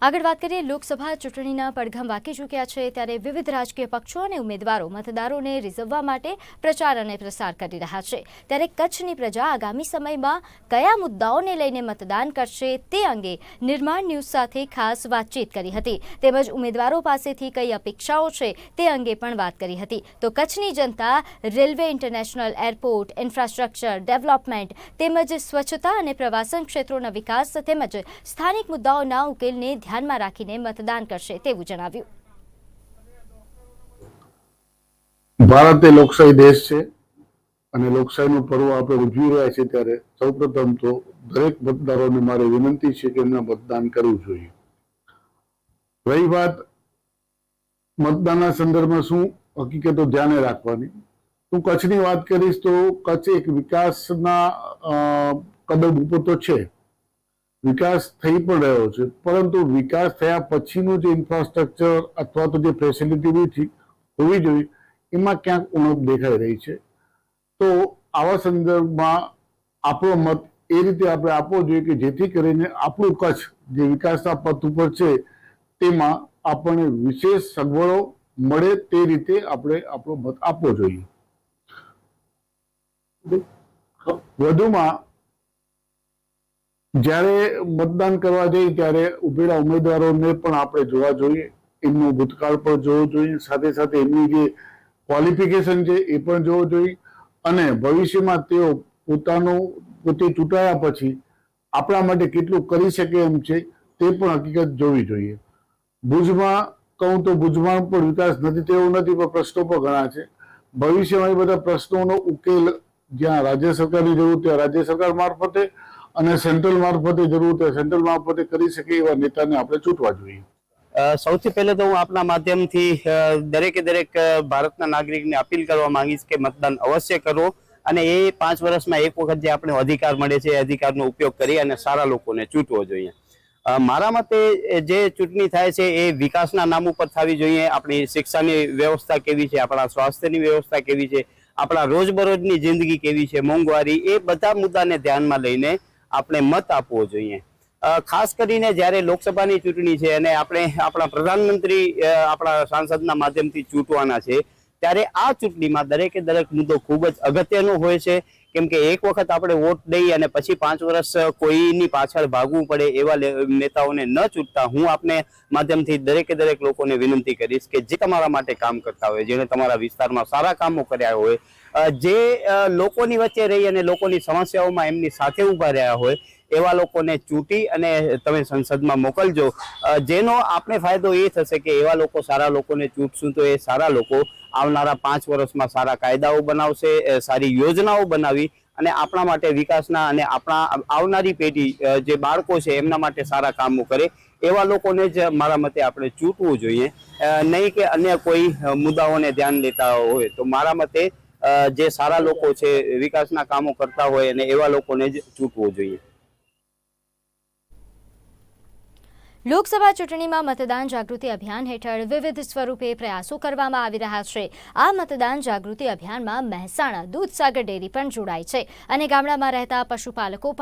આગળ વાત કરીએ, લોકસભા ચૂંટણીના પડઘમ વાકી ચૂક્યા છે ત્યારે વિવિધ રાજકીય પક્ષો અને ઉમેદવારો મતદારોને રીઝવવા માટે પ્રચાર અને પ્રસાર કરી રહ્યા છે. ત્યારે કચ્છની પ્રજા આગામી સમયમાં કયા મુદ્દાઓને લઈને મતદાન કરશે તે અંગે નિર્માણ ન્યૂઝ સાથે ખાસ વાતચીત કરી હતી. તેમજ ઉમેદવારો પાસેથી કઈ અપેક્ષાઓ છે તે અંગે પણ વાત કરી હતી. તો કચ્છની જનતા railway international airport, infrastructure, development તેમજ સ્વચ્છતા અને પ્રવાસન ક્ષેત્રોના વિકાસ તેમજ સ્થાનિક મુદ્દાઓના ઉકેલને ધ્યાનમાં રાખીને મતદાન કરશે તેવું જણાવ્યું. ભારત એ લોકશાહી દેશ છે અને લોકશાહીનું પર્વ આપણે ઉજવી રહ્યા છીએ ત્યારે સૌપ્રથમ તો દરેક મતદારોને મારે વિનંતી છે કે એમને મતદાન કરવું જોઈએ. રહી વાત મતદાનના સંદર્ભમાં શું? હકીકતો ધ્યાને રાખવાની. હું કચ્છની વાત કરીશ તો કચ્છ એક વિકાસના કદમ ઉપર તો છે. વિકાસ થઈ પણ રહ્યો છે. પરંતુ વિકાસ થયા પછીનું જે ઇન્ફ્રાસ્ટ્રક્ચર અથવા તો જે ફેસિલિટી હોવી જોઈએ એમાં ક્યાંક ઉણપ દેખાઈ રહી છે. તો આવા સંદર્ભમાં આપણો મત એ રીતે આપણે આપવો જોઈએ કે જેથી કરીને આપણું કચ્છ જે વિકાસના પથ ઉપર છે તેમાં આપણને વિશેષ સગવડો મળે તે રીતે આપણે આપણો મત આપવો જોઈએ. વધુમાં જ્યારે મતદાન કરવા જઈએ ત્યારે ઉભેલા ઉમેદવારોને પણ આપણે જોવા જોઈએ, એમનો ભૂતકાળ પણ જોવો જોઈએ, સાથે સાથે એમની જે ક્વોલિફિકેશન છે એ પણ જોવો જોઈએ અને ભવિષ્યમાં તેઓ પોતાનું, પોતે ચૂંટાયા પછી આપણા માટે કેટલું કરી શકે એમ છે તે પણ હકીકત જોવી જોઈએ. ભુજમાં કહું તો ભુજમાં પણ વિકાસ નથી તેવો નથી, પણ પ્રશ્નો પણ ઘણા છે. ભવિષ્યમાં એ બધા પ્રશ્નોનો ઉકેલ જ્યાં રાજ્ય સરકારની જરૂર, ત્યાં રાજ્ય સરકાર મારફતે અને સેન્ટ્રલ મારફતે જરૂર ત્યાં સેન્ટ્રલ મારફતે કરી શકે એવા નેતાને આપણે ચૂંટવા જોઈએ. સૌથી પહેલે તો હું આપના માધ્યમથી દરેકે દરેક ભારતના નાગરિકને અપીલ કરવા માંગીશ કે મતદાન અવશ્ય કરો અને એ પાંચ વર્ષમાં એક વખત જે આપણે અધિકાર મળે છે, એ અધિકારનો ઉપયોગ કરી અને સારા લોકોને ચૂંટવો જોઈએ. મારા મતે જે ચૂંટણી થાય છે, એ વિકાસના નામ ઉપર થવી જોઈએ. આપણી શિક્ષાની વ્યવસ્થા કેવી છે, આપણા સ્વાસ્થ્યની વ્યવસ્થા કેવી છે, આપણા રોજબરોજની જિંદગી કેવી છે, મોંઘવારી, એ બધા મુદ્દાને ધ્યાનમાં લઈને આપણે મત આપવો જોઈએ. ખાસ કરીને જ્યારે લોકસભાની ચૂંટણી છે અને આપણે આપણા પ્રધાનમંત્રી આપણા સાંસદના માધ્યમથી ચૂંટવાના છે ત્યારે આ ચૂંટણીમાં દરેકે દરેક મુદ્દો ખૂબ જ અગત્યનો હોય છે. કેમ કે એક વખત આપણે વોટ દઈ અને પછી પાંચ વર્ષ કોઈની પાછળ ભાગવું પડે એવા નેતાઓને ન ચૂંટતા, હું આપને માધ્યમથી દરેકે દરેક લોકોને વિનંતી કરીશ કે જે તમારા માટે કામ કરતા હોય, જેણે તમારા વિસ્તારમાં સારા કામો કર્યા હોય જે લોકોની વચ્ચે રહી અને લોકોની સમસ્યાઓમાં એમની સાથે ઊભા રહ્યા હોય એવા લોકોને ચૂંટી અને તમે સંસદમાં મોકલજો. જેનો આપણે ફાયદો એ થશે કે એવા લોકો, સારા લોકોને ચૂંટશું તો એ સારા લોકો આવનારા પાંચ વર્ષમાં સારા કાયદાઓ બનાવશે સારી યોજનાઓ બનાવી અને આપણા માટે વિકાસના અને આપણા આવનારી પેઢી જે બાળકો છે એમના માટે સારા કામો કરે, એવા લોકોને જ મારા મતે આપણે ચૂંટવું જોઈએ. નહીં કે અન્ય કોઈ મુદ્દાઓને ધ્યાન લેતા હોય. તો મારા મતે જે સારા લોકો છે, વિકાસના કામો કરતા હોય અને એવા લોકોને જ ચૂંટવું જોઈએ. લોકસભા ચૂંટણીમાં મતદાન જાગૃતિ અભિયાન હેઠળ વિવિધ સ્વરૂપે પ્રયાસો કરવામાં આવી રહ્યા છે. આ મતદાન જાગૃતિ અભિયાનમાં મહેસાણા, દૂધસાગર ડેરી પણ જોડાય છે અને ગામડામાં રહેતા પશુપાલકો પણ